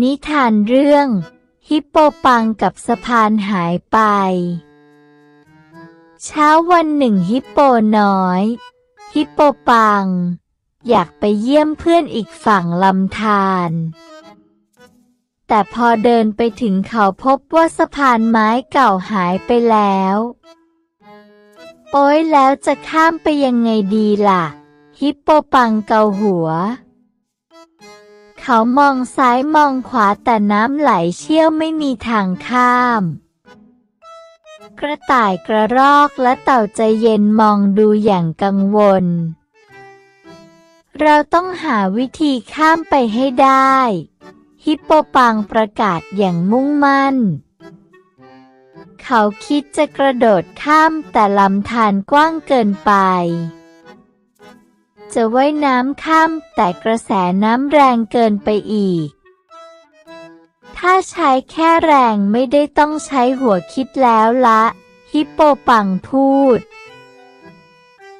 นิทานเรื่อง ฮิปโปปังกับสะพานหายไป เช้าวันหนึ่งฮิปโปน้อย ฮิปโปปัง อยากไปเยี่ยมเพื่อนอีกฝั่งลำธารแต่พอเดินไปถึงเขาพบว่าสะพานไม้เก่าหายไปแล้ว โอ้ยแล้วจะข้ามไปยังไงดีล่ะ ฮิปโปปังเกาหัว เขามองซ้ายมองขวาแต่น้ำไหลเชี่ยวไม่มีทางข้าม กระต่ายกระรอกและเต่าใจเย็นมองดูอย่างกังวล เราต้องหาวิธีข้ามไปให้ได้ ฮิปโปปังประกาศอย่างมุ่งมั่น เขาคิดจะกระโดดข้ามแต่ลำธารกว้างเกินไป จะว่ายน้ำข้ามแต่กระแสน้ำแรงเกินไปอีก ถ้าใช้แค่แรงไม่ได้ต้องใช้หัวคิดแล้วละ ฮิปโปปังพูด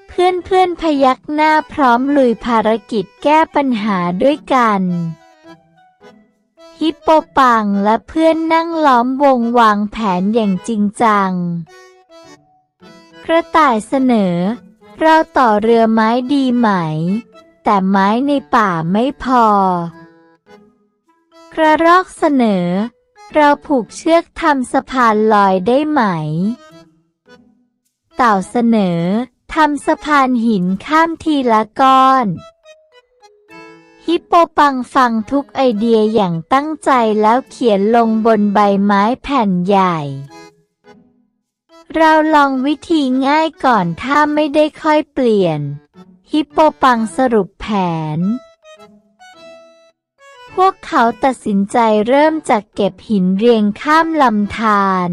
เพื่อนเพื่อนพยักหน้าพร้อมลุยภารกิจแก้ปัญหาด้วยกัน ฮิปโปปังและเพื่อนนั่งล้อมวงวางแผนอย่างจริงจัง กระต่ายเสนอ เราต่อเรือไม้ดีไหม แต่ไม้ในป่าไม่พอ กระรอกเสนอ เราผูกเชือกทำสะพานลอยได้ไหม เต่าเสนอทำสะพานหินข้ามทีละก้อน ฮิปโปปังฟังทุกไอเดียอย่างตั้งใจแล้วเขียนลงบนใบไม้แผ่นใหญ่ เราลองวิธีง่ายก่อนถ้าไม่ได้ค่อยเปลี่ยน ฮิปโปปังสรุปแผน พวกเขาตัดสินใจเริ่มจากเก็บหินเรียงข้ามลำธาร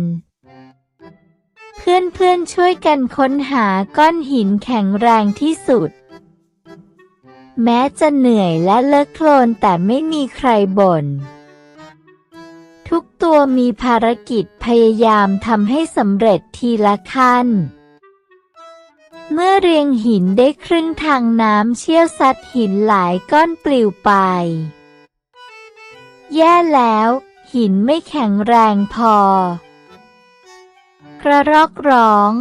เพื่อนๆช่วยกันค้นหาก้อนหินแข็งแรงที่สุด แม้จะเหนื่อยและเลอะโคลนแต่ไม่มีใครบ่น ตัวมีภารกิจพยายามทำให้สำเร็จทีละขั้น เมื่อเรียงหินได้ครึ่งทางน้ำเชี่ยวซัดหินหลายก้อนปลิวไป แย่แล้ว หินไม่แข็งแรงพอ กระรอกร้อง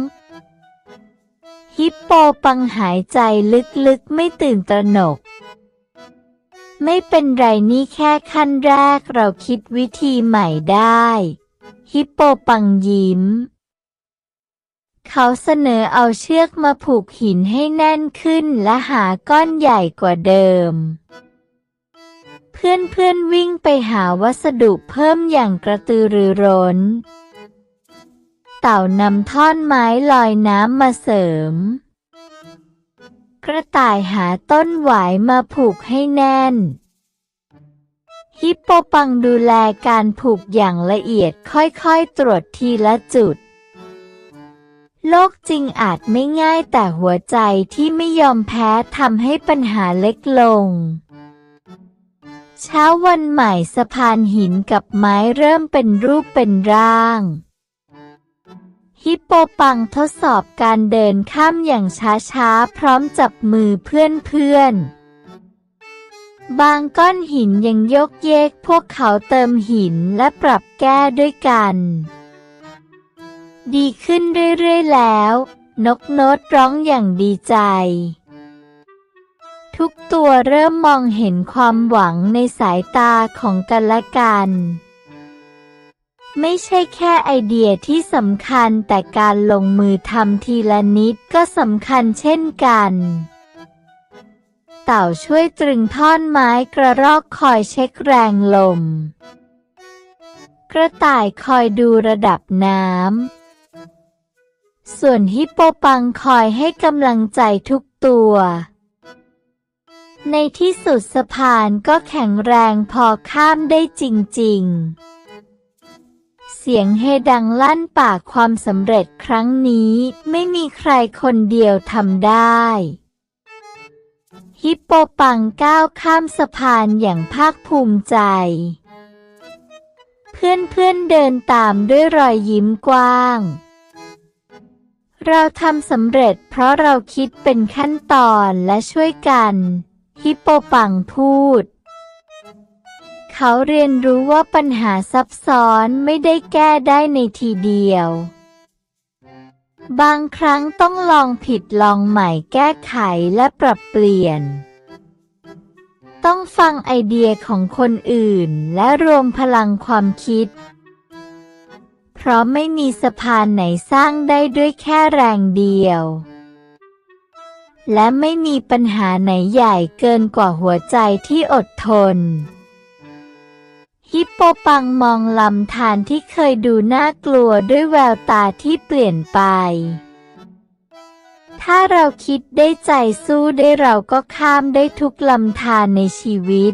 ฮิปโปปังหายใจลึกๆไม่ตื่นตระหนก ไม่เป็นไรนี่แค่ขั้นแรกเราคิดวิธีใหม่ได้ ฮิปโปปังยิ้ม เขาเสนอเอาเชือกมาผูกหินให้แน่นขึ้นและหาก้อนใหญ่กว่าเดิม เพื่อนๆวิ่งไปหาวัสดุเพิ่มอย่างกระตือรือร้น เต่านำท่อนไม้ลอยน้ำมาเสริม กระต่ายหาต้นหวายมาผูกให้แน่น ฮิปโปปังดูแลการผูกอย่างละเอียดค่อยๆ ตรวจทีละจุด โลกจริงอาจไม่ง่ายแต่หัวใจที่ไม่ยอมแพ้ทำให้ปัญหาเล็กลง เช้าวันใหม่สะพานหินกับไม้เริ่มเป็นรูปเป็นร่าง ฮิปโปปังทดสอบการเดินข้ามอย่างช้าๆ พร้อมจับมือเพื่อนๆ บางก้อนหินยังยกเยกพวกเขาเติมหินและปรับแก้ด้วยกัน ดีขึ้นเรื่อยๆแล้ว นกโน้ตร้องอย่างดีใจ ทุกตัวเริ่มมองเห็นความหวังในสายตาของกันและกัน ไม่ใช่แค่ไอเดียที่สำคัญแต่การลงมือทำทีละนิดก็สำคัญเช่นกัน เต่าช่วยตรึงท่อนไม้กระรอกคอยเช็คแรงลม กระต่ายคอยดูระดับน้ำ ส่วนฮิปโปปังคอยให้กำลังใจทุกตัว ในที่สุดสะพานก็แข็งแรงพอข้ามได้จริง ๆ เสียงเฮดังลั่นป่าความสำเร็จครั้งนี้ไม่มีใครคนเดียวทำได้ ฮิปโปปังก้าวข้ามสะพานอย่างภาคภูมิใจ เพื่อนๆเดินตามด้วยรอยยิ้มกว้าง เราทำสำเร็จเพราะเราคิดเป็นขั้นตอนและช่วยกัน ฮิปโปปังพูด เขาเรียนรู้ว่าปัญหาซับซ้อนไม่ได้แก้ได้ในทีเดียว บางครั้งต้องลองผิดลองใหม่แก้ไขและปรับเปลี่ยน ต้องฟังไอเดียของคนอื่นและรวมพลังความคิด เพราะไม่มีสะพานไหนสร้างได้ด้วยแค่แรงเดียวและไม่มีปัญหาไหนใหญ่เกินกว่าหัวใจที่อดทน ฮิปโปปังมองลำธารที่เคยดูน่ากลัวด้วยแววตาที่เปลี่ยนไป ถ้าเราคิดได้ใจสู้ได้เราก็ข้ามได้ทุกลำธารในชีวิต